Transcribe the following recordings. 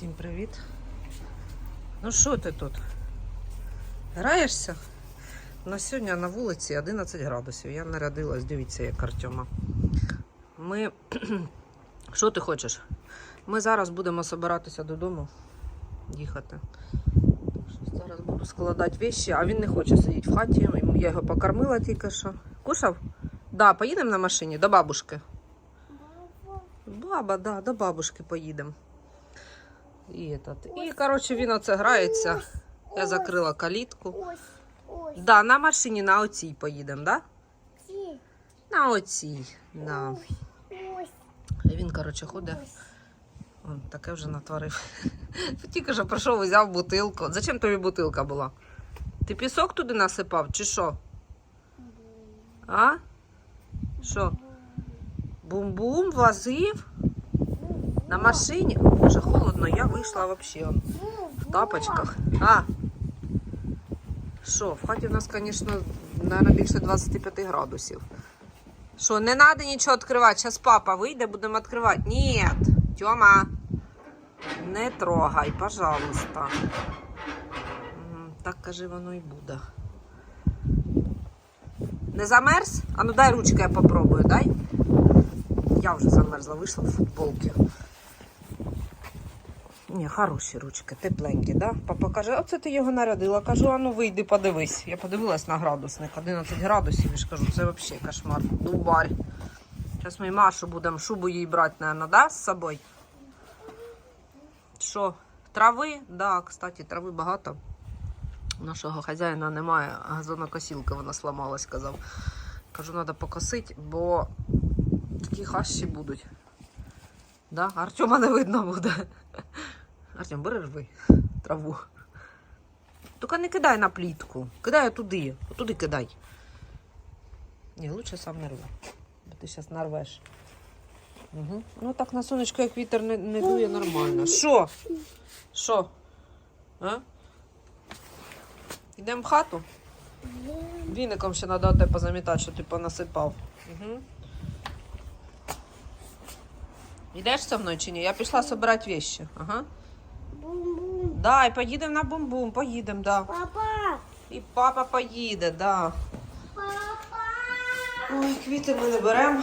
Всім привіт. Ну що ти тут? Граєшся? На сьогодні на вулиці 11 градусів. Я нарядилась, дивіться, як Артема. Ми. Що ти хочеш? Ми зараз будемо збиратися додому, їхати. Зараз буду складати вещи, а він не хоче сидіти в хаті. Я його покормила тільки що. Кушав? Да, поїдемо на машині до бабушки. Баба, да, до бабушки поїдемо. І, этот. і коротше, він оце грається. Я закрила калітку. Ось, Да, на машині на оцій поїдемо, да? На оцій. Да. І він, коротше, ходить. Он таке вже натворив. Тільки що прийшов, взяв бутилку. Зачем тобі бутилка була? Ти пісок туди насипав, чи що? А? Що? Бум-бум возив на машині? Боже, холодно, я вийшла взагалі в тапочках. А? Що, в хаті в нас, звісно, наверное, більше 25 градусів. Що, не треба нічого відкривати. Зараз папа вийде, будемо відкривати. Ні, Тьома, не трогай, пожалуйста. Так каже, воно і буде. Не замерз? А ну дай ручку, я попробую, дай. Я вже замерзла, вийшла в футболці. Ні, хороші ручки, тепленькі, да? Папа каже, оце ти його нарядила. Кажу, а ну вийди, подивись. Я подивилась на градусник, 11 градусів, і ж кажу, це взагалі кошмар. Дубарь. Зараз ми Машу будемо шубу їй брати, наверное, да, з собою? Що, трави? Да, кстати, трави багато. Нашого хазяїна немає, газонокосілка вона сломалась, казав. Кажу, треба покосити, бо такі хащі будуть. Да? Артема не видно буде. Артем, бери рви траву. Тільки не кидай на плітку. Кидай туди. Туди кидай. Ні, лучше сам не рви. Бо ти зараз нарвеш. Угу. Ну так на сонечко, як вітер не, не дує нормально. Що? Що? Йдемо в хату? Віником ще треба те позамітати, що ти понасипав. Угу. Йдеш зі мною чи ні? Я пішла збирати вещи. Ага. Бум-бум. Дай, поїдемо на бум-бум, поїдемо, да. Папа, І папа поїде, да. папа, Ой, квіти ми не беремо.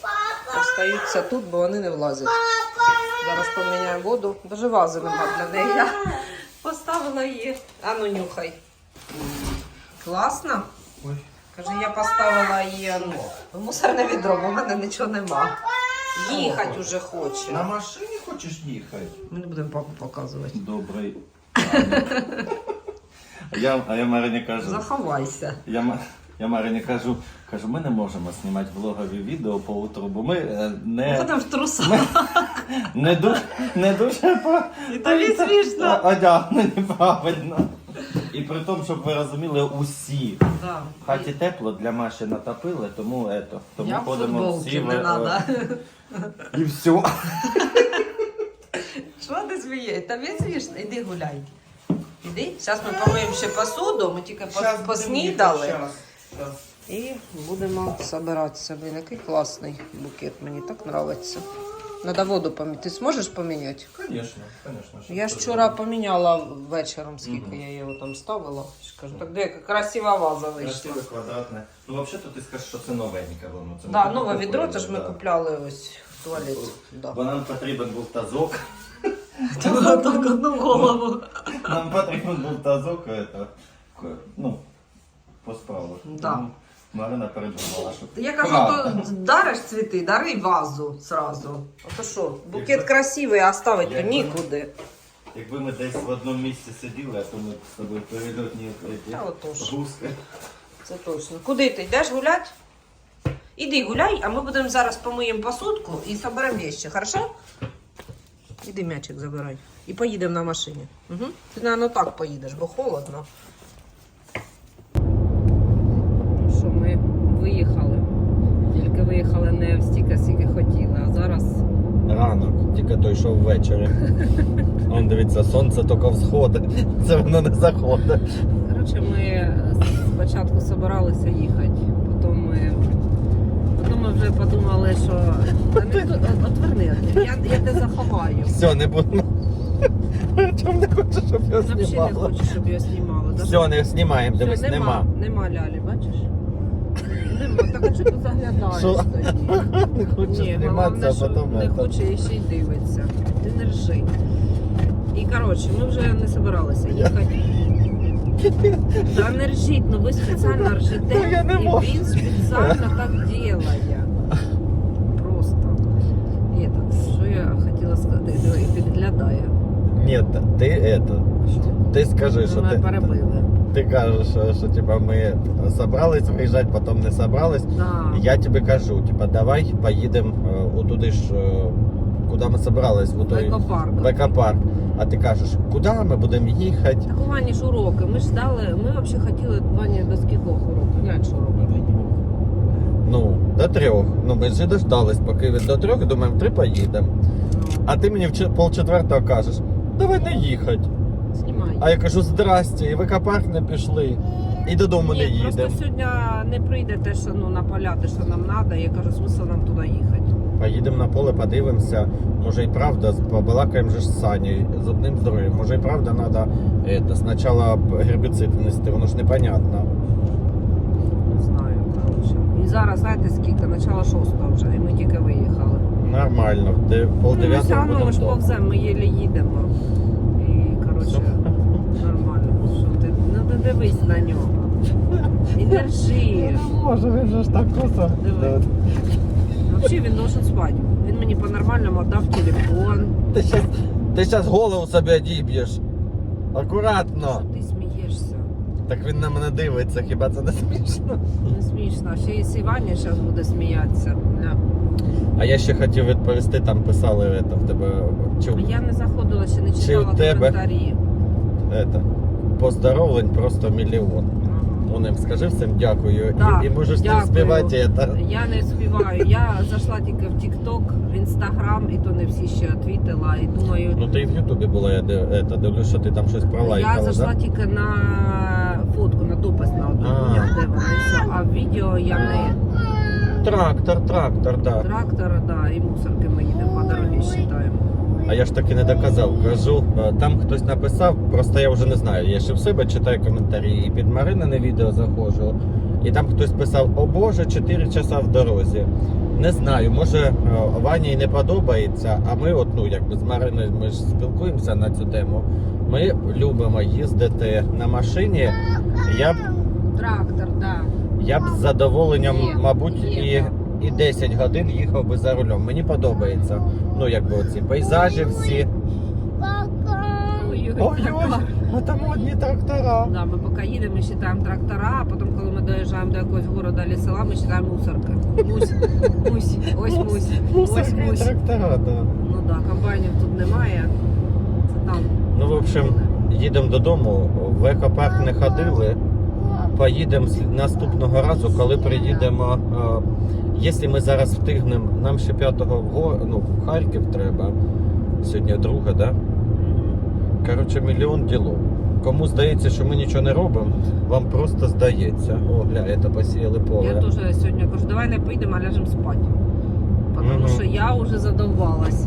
папа, Остаються тут, бо вони не влазять. папа. Зараз поміняю воду. Даже вази нема для неї. Я поставила її. А ну нюхай. Класно? Ой. Каже, я поставила її ну, в мусорне відро, бо в мене нічого нема. Їхати уже хоче. На машині хочеш їхати? Ми не будемо папу показувати. Добрий. А я, а я Марині кажу, Заховайся. я, Ма- я Марині кажу, кажу, ми не можемо знімати влогові відео по утру, бо ми е, не, Будемо в трусах. не, дуже, не дуже по, І тобі смішно. одягнені правильно. І при тому, щоб ви розуміли, усі. Да. В хаті тепло, для Маші натопили, тому ето. Тому Я в ходимо футболці, всі не в- треба. І все. Що ти смієш? Тобі смішно? Іди гуляй. Іди. Зараз ми помиємо ще посуду, ми тільки пос- поснідали. І будемо збиратися. Блін, який класний букет, мені так подобається. Надо воду поміняти. Ти зможеш поміняти? Звісно, звісно. Я ж вчора поміняла вечором, скільки я його там ставила. Ж кажу, так де красива ваза вийшла. Красиве, квадратне. Ну, взагалі, ти скажеш, що це новеньке воно. Це Да, ми нове купили, відро, це ж ми да. купляли ось в туалет. Да. Бо нам потрібен був тазок. Так одну голову. Нам потрібен був тазок, это, к- ну, по справах. Да. Тому Марина передумала, що... Я кажу, Правда. то дариш цвіти, дари вазу сразу. А то що, букет Якби- красивий, а ставити Якби- нікуди. Якби ми десь в одному місці сиділи, а то ми з тобою перельотні Та отож. гуски. Це точно. Куди ти йдеш гулять? Іди гуляй, а ми будемо зараз помиємо посудку і соберемо вещи, хорошо? Іди м'ячик забирай. І поїдемо на машині. Угу. Ти, напевно, так поїдеш, бо холодно. Що ми виїхали. Тільки виїхали не стільки, скільки хотіли, а зараз Ранок, тільки той йшов ввечері. Он дивіться, сонце тільки всходить, це воно не заходить. Коротше, ми спочатку збиралися їхати, потім ми, потім ми вже подумали, що Та не тут, от- отверни. Я, я тебе заховаю. Все, не буду. Чому не хочеш, щоб я Взагалі не знімала? хочу, щоб я знімала. Все, не знімаємо, Все, дивись, нема. Нема лялі, бачиш? Нема. Так а чого ти заглядаєш Що? тоді? Не хочу Ні, головне, зніматися, що а потім. не это. хоче і ще й дивиться. Ти не ржи. І коротше, ми вже не збиралися їхати. Та не ржіть, ну ви спеціально ржете, Та я не і можу. він спеціально так ділає. Просто. І так, що я хотіла сказати, Диви, і підглядає. Ні, ти это. Що? Ти скажи, що Ми ти, перебили. ти кажеш, що, що типа, ми собрались виїжджати, потім не собрались. Да. Я тобі кажу, типа, давай поїдемо е, отуди ж, е, куди ми собрались, в той Екопарк. А ти кажеш, куди ми будемо їхати? Так у Вані ж уроки. Ми ж дали, ми взагалі хотіли Вані до скількох уроків. Глянь, що робить. Ну, до трьох. Ну, ми ж і дождались, поки він до трьох, думаємо, три поїдемо. А ти мені в чет- полчетвертого кажеш, давай не їхати. Знімай. А я кажу, здрасте, і в екопарк не пішли. І додому не Ні, їдемо. просто сьогодні не прийде те, що ну, на поля, те, що нам треба. Я кажу, смисл нам туди їхати. Поїдемо на поле, подивимося. Може і правда, побалакаємо же з Санєю, з одним здоров'ям. Може і правда треба это, спочатку гербіцид внести, воно ж непонятно. Не знаю, коротше. І зараз, знаєте, скільки? Начало шостого вже, і ми тільки виїхали. Нормально, де пол Ну, все дев'ятого одно ми будемо ж вдома. повземо, ми єлі їдемо. І, коротше, нормально. Що ти, ну ти дивись на нього. І держи. Може, він же ж так косо. Диви. Взагалі він должен спати. Він мені по-нормальному дав телефон. Ти щас, ти щас голову собі одіб'єш. Акуратно. Що ти смієшся? Так він на мене дивиться, хіба це не смішно? Не смішно. Ще і Ваня зараз буде сміятися. А я ще хотів відповісти, там писали это, в тебе чи Я не заходила, ще не Чи читала у тебе? коментарі. это, поздоровлень просто мільйон. Вони скажи всім дякую. Да, і, і можеш не співати. Я не співаю. Я зайшла тільки в TikTok, в Instagram, і то не всі ще відвітила. І думаю, Ну ти і в Ютубі була, я див- що ти там щось пролайкала, я зайшла да? тільки на фотку, на допис на одну, де вони все. А відео я не Трактор, трактор, да. трактор, да, і мусорки ми їдемо по дорозі вважаємо. А я ж таки не доказав. Кажу, е, там хтось написав, просто я вже не знаю. Я ще в себе читаю коментарі і під Маринини відео заходжу. І там хтось писав: О Боже, 4 часа в дорозі. Не знаю, може е, Вані не подобається, а ми, от, ну, якби з Мариною ми ж спілкуємося на цю тему. Ми любимо їздити на машині. Я б, Трактор, да. я б з задоволенням, мабуть, і, і 10 годин їхав би за рулем. Мені подобається. Ну, якби оці пейзажі всі. Ой-ой, а там одні трактора. Да, ми поки їдемо, ми вважаємо трактора, а потім, коли ми доїжджаємо до якогось города або села, ми вважаємо мусорки. Мусь, мусь, ось мусь, ось Мусорки і мусь. трактора, да. Ну так, да, комбайнів тут немає. Це там. Ну, в общем, їдемо додому. В екопарк не ходили. Поїдемо наступного разу, коли приїдемо. е, Якщо ми зараз встигнемо, нам ще 5-го в, ну, в Харків треба. Сьогодні друга, да? Коротше, мільйон ділов. Кому здається, що ми нічого не робимо, вам просто здається. О, гля, це посіяли Я поле. теж сьогодні кажу, давай не поїдемо, а ляжемо спати. Тому Мгм. що я вже задовбалась,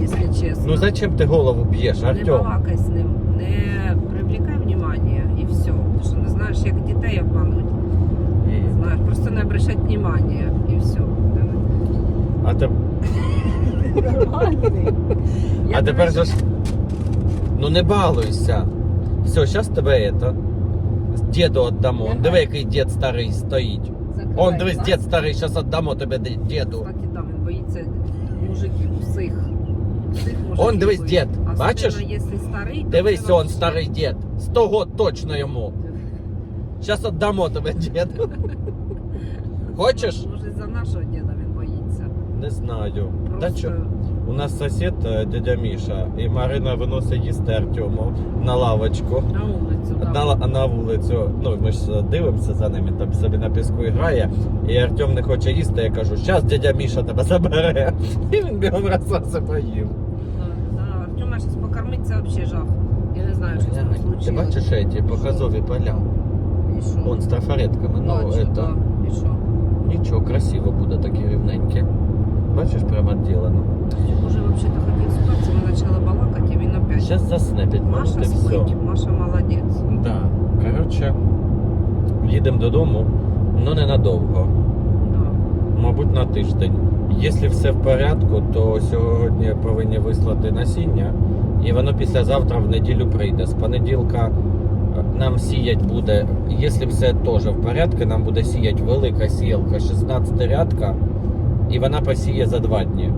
якщо чесно. Ну зачем ти голову б'єш, Не Артем? балакай з ним, не привлекай внимание і все. Ти що не знаєш, як дітей обмануть. Просто не обращать внимания і все. А, те... Нормальний. А тепер тебе же ж. Ну не балуйся. Все, зараз тебе это. Діду віддамо. Он диви, який дід старий стоїть. закриваю Он дивись, глаз. дід старий, зараз віддамо тебе ді- діду. Кстати, да, він боїться мужиків мужиків Он, дивись, боїться. дід, Особливо, бачиш? якщо старий, то Дивись, це он вообще- старий дід. Сто год точно йому. Зараз віддамо тебе діду. Хочеш? Може, за нашого діда він боїться. Не знаю. Та чо? У нас сусід е, дядя Міша, і Марина виносить їсти Артему на лавочку. на вулицю, да. На, на вулицю, ну ми ж дивимося за ними, там собі на піску грає, і Артем не хоче їсти, я кажу, зараз дядя Міша тебе забере. І він бігом розсоси поїв. Да, да. Артема зараз покормить, це взагалі жах. Я не знаю, що з ним случилось. Ти бачиш ці показові поля? І що? Вон з трафаретками, ну Бачу, это, да. І що? Нічого, красиво буде такі рівненькі. Бачиш, прямо відділено. Уже вообще-то ми почали балакати, і він опять. Зараз засне 5 минут Маша і все. спить, Маша молодець. Да. Коротше, їдемо додому, але ненадовго. Да. Мабуть, на тиждень. Якщо все в порядку, то сьогодні повинні вислати насіння, і воно післязавтра в неділю прийде. З понеділка нам сіять буде, якщо все теж в порядку, нам буде сіять велика сіялка, 16 рядка, і вона посіє за два дні.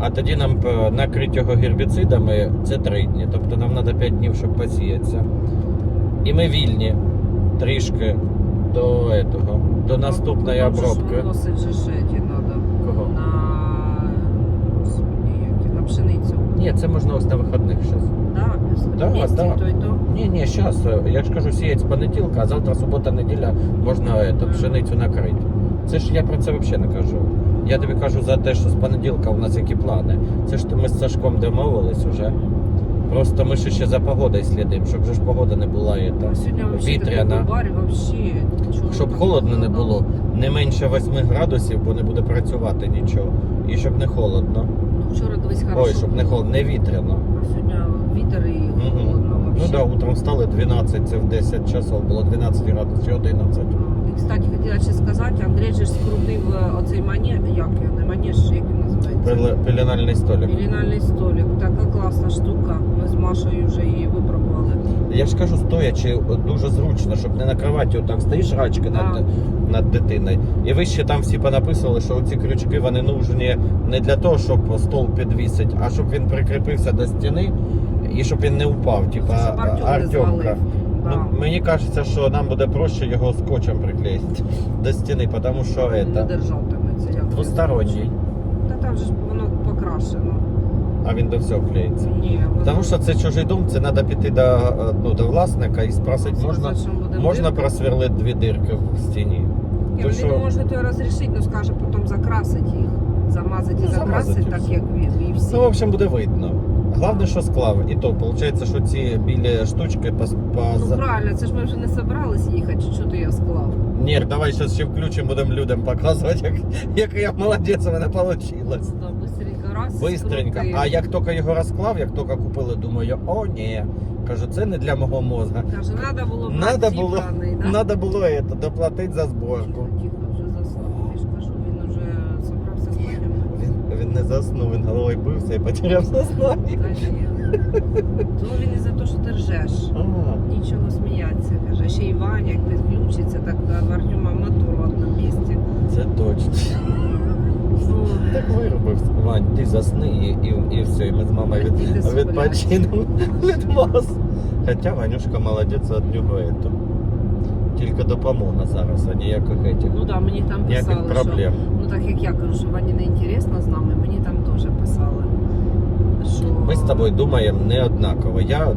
А тоді нам е, накрити його гербіцидами це 3 дні. Тобто нам треба 5 днів, щоб посіятися. І ми вільні трішки до, этого, до наступної обробки. Носить же эти надо Кого? на, на пшеницю. Ні, це можна ось на вихідних зараз. Да, Да, вместе да. то і то. Ні, ні, зараз, я ж кажу, сіять з понеділка, а завтра субота, неділя можна это, пшеницю накрити. Це ж я про це взагалі не кажу. Я тобі кажу за те, що з понеділка у нас які плани. Це ж ми з Сашком домовились уже. Просто ми ще ще за погодою слідимо, щоб же ж погода не була это, сьогодні вообще вітряна. барі вообще. нічого Щоб холодно не було. не менше 8 градусів, бо не буде працювати нічого. І щоб не холодно. Ну, вчора дивись хорошо. Ой, щоб не було. холодно, не вітряно. А і холодно Ну да, утром встали 12, це в 10 часов, було 12 градусів, 11. І, кстати, хотіла ще сказати, Андрій же ж скрутив е, оцей манеж, як його, не манеж, як він називається? Пеле- Пеленальний столик. Пеленальний столик. Така класна штука. Ми з Машею вже її випробували. Я ж кажу, стоячи дуже зручно, щоб не накривати отак стоїш рачки над, над дитиною. І ви ще там всі понаписували, що ці крючки вони нужні не для того, щоб стол підвісить, а щоб він прикріпився до стіни і щоб він не упав. Типа не Артемка. Ну, мені кажеться, що нам буде проще його скотчем приклеїти до стіни, тому що Він не це як двосторонній, Та там же ж воно покрашено. а він до всього клеїться. Ні, воно... Тому що це чужий дом, це треба піти до, ну, до власника і спросити, можна, можна просверлити дві дирки в стіні. Ні, він що? може то розрішити, але скаже потім закрасити їх. Замазати і Ну, закрасити, так як. І всі. Ну, в общем, буде видно. Головне, що склав. І то, виходить, що ці білі штучки по, по... Ну правильно, це ж ми вже не собрались їхати, що ти я склав. Ні, давай зараз ще включимо, будемо людям показувати, як, як я молодець, у мене вийшло. Быстренько раз. Бистренько. скрутив. А як тільки його розклав, як тільки купили, думаю, о, ні. Кажу, це не для мого мозга. Каже, треба було Надо брати було, зібраний, да? надо було это, доплатити за зборку. тихо, заснув. Я ж кажу, він вже собрався спати. Він, він не заснув, він головою бився і потеряв сознання. То він і за те, що ти ржеш. А, Нічого сміятися, каже. Ще й Ваня, як підключиться, так е, в Артема мотор в одному місці. це точно. Так виробився. Вань, ти засни і, і, і все, і ми з мамою від, Іди сплять. відпочинемо від вас. Хоча Ванюшка молодець від нього ето. Тільки допомога зараз, а ніяких етих. ну да, мені там Ніяких писали, що проблем. Так як я кажу, що Вані не інтересно з нами, мені там теж писали. Що... Ми з тобою думаємо не однаково. Я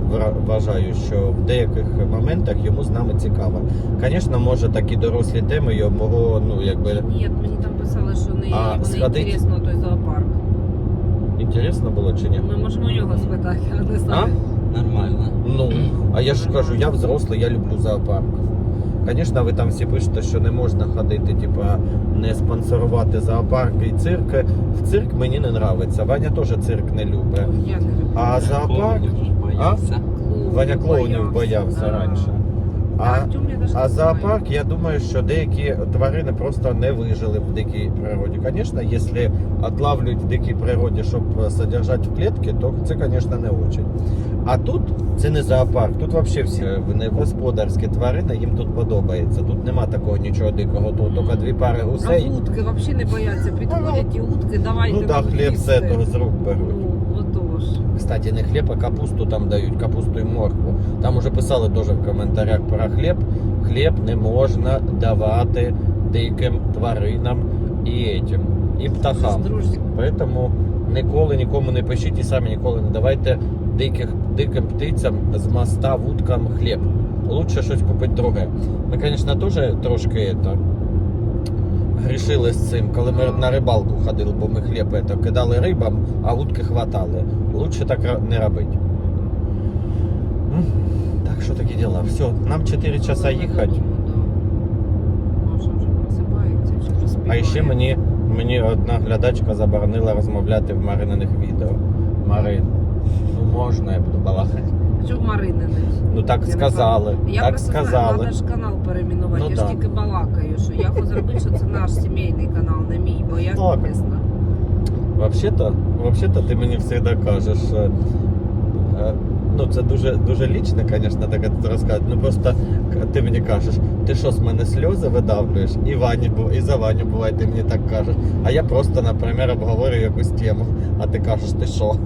вважаю, що в деяких моментах йому з нами цікаво. Звісно, може такі дорослі теми його, ну якби Ні, мені там писали, що не, А, не сходить? інтересно той зоопарк. інтересно було чи ні? Ми можемо у нього спитати, а не знаю. Нормально. Ну, а я ж кажу, я взрослий, я люблю зоопарк. Звісно, ви там всі пишете, що не можна ходити, типа не спонсорувати зоопарки і цирки. В цирк мені не подобається. Ваня теж цирк не любить. Я не люблю. А зоопарк Клоунів А? боявся. Ваня клоунів боявся да. раніше. А, А, а не зоопарк, я думаю, що деякі тварини просто не вижили в дикій природі. Звісно, якщо отлавлюють в дикій природі, щоб содержати в клітці, то це, звісно, не очень. А тут це не зоопарк, тут взагалі всі вони господарські тварини, їм тут подобається. Тут нема такого нічого дикого, тут тільки дві пари А гусей. утки взагалі не бояться. Підходять і утки, давайте Ну так, хліб їсти. з з рук беруть Ну, отож. Кстати, не хліб, а капусту там дають, капусту і моркву. Там уже писали теж в коментарях про хліб. Хліб не можна давати диким тваринам і этим, і птахам. Друзі, Поэтому ніколи нікому не пишіть і самі ніколи не давайте диких, диким птицям з моста вудкам хліб. Лучше щось купити друге. Ми, звісно, теж трошки это, грішили з цим, коли ми на рибалку ходили, бо ми хліб это, кидали рибам, а вудки хватали. Лучше так не робити. Так що такі діла. Все, нам 4 часа їхати. А ще мені, мені одна глядачка заборонила розмовляти в Марининих відео. Марин, ну можна, я буду балакати. Що в Марини? Ну так Я сказали. Я так просто знаю, сказали. треба ж канал перейменувати. Ну я ж тільки балакаю, що я хочу зробити, що це наш сімейний канал, не мій, бо я Так. чесно. Вообще-то, вообще-то ти мені завжди кажеш. е, е, Ну, це дуже дуже лічно, звісно, таке розказати. Ну просто ти мені кажеш, ти що з мене сльози видавлюєш? І Вані і за Ваню буває, ти мені так кажеш. А я просто, наприклад, обговорюю якусь тему, а ти кажеш, ти що?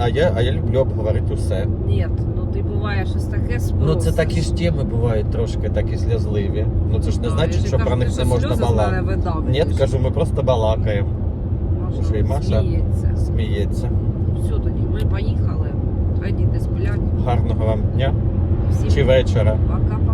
А я, а я люблю обговорити усе. Ні, ну ти буває щось таке. Ну це такі ж теми бувають трошки такі сльозливі. Ну це ж не значить, що про них не можна балакати. Ні, кажу, ми просто балакаємо. що і Маша? Сміється. Сміється. Все тоді, ми поїхали. Хай діти сплять. Гарного вам дня Всім чи вечора. пока.